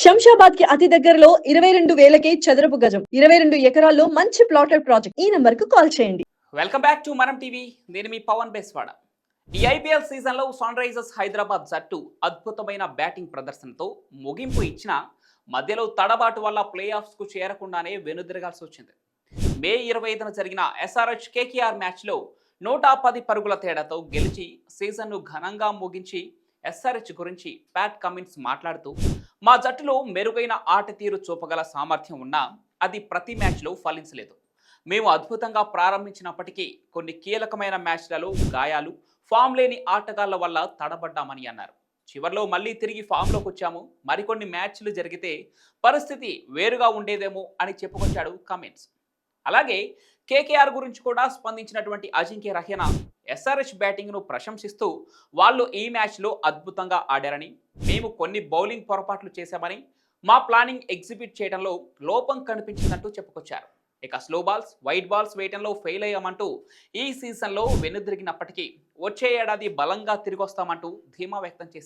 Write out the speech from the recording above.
శంషాబాద్కి అతి దగ్గరలో ఇరవై రెండు వేలకే చదరపు గజం ఇరవై రెండు ఎకరాల్లో మంచి ప్లాటెడ్ ప్రాజెక్ట్. ఈ నంబర్కు కాల్ చేయండి. Welcome back to Manam TV. నేను మీ పవన్ బేస్వాడ. ఈ ఐపీఎల్ సీజన్లో సన్ రైజర్స్ హైదరాబాద్ జట్టు అద్భుతమైన బ్యాటింగ్ ప్రదర్శనతో ముగింపు ఇచ్చిన మధ్యలో తడబాటు వల్ల ప్లే ఆఫ్స్కు చేరకుండానే వెనుదిరగాల్సి వచ్చింది. మే ఇరవై ఐదున జరిగిన ఎస్ఆర్హెచ్ కేకేఆర్ మ్యాచ్లో నూట పది పరుగుల తేడాతో గెలిచి సీజన్ను ఘనంగా ముగించి ఎస్ఆర్హెచ్ గురించి ప్యాట్ కమిన్స్ మాట్లాడుతూ మా జట్టులో మెరుగైన ఆట తీరు చూపగల సామర్థ్యం ఉన్నా అది ప్రతి మ్యాచ్లో ఫలించలేదు. మేము అద్భుతంగా ప్రారంభించినప్పటికీ కొన్ని కీలకమైన మ్యాచ్లలో గాయాలు ఫామ్ లేని ఆటగాళ్ళ వల్ల తడబడ్డామని అన్నారు. చివర్లో మళ్ళీ తిరిగి ఫామ్లోకి వచ్చాము. మరికొన్ని మ్యాచ్లు జరిగితే పరిస్థితి వేరుగా ఉండేదేమో అని చెప్పుకొచ్చాడు కమెంట్స్ అలాగే కేకేఆర్ గురించి కూడా స్పందించినటువంటి అజింక్య రహేనా ఎస్ఆర్హెచ్ బ్యాటింగ్ను ప్రశంసిస్తూ వాళ్ళు ఈ మ్యాచ్లో అద్భుతంగా ఆడారని మేము కొన్ని బౌలింగ్ పొరపాట్లు చేశామని మా ప్లానింగ్ ఎగ్జిబిట్ చేయడంలో లోపం కనిపించిందంటూ చెప్పుకొచ్చారు. ఇక స్లో బాల్స్ వైట్ బాల్స్ వేయటంలో ఫెయిల్ అయ్యామంటూ ఈ సీజన్లో వెనుదిరిగినప్పటికీ వచ్చే ఏడాది బలంగా తిరిగొస్తామంటూ ధీమా వ్యక్తం చేశారు.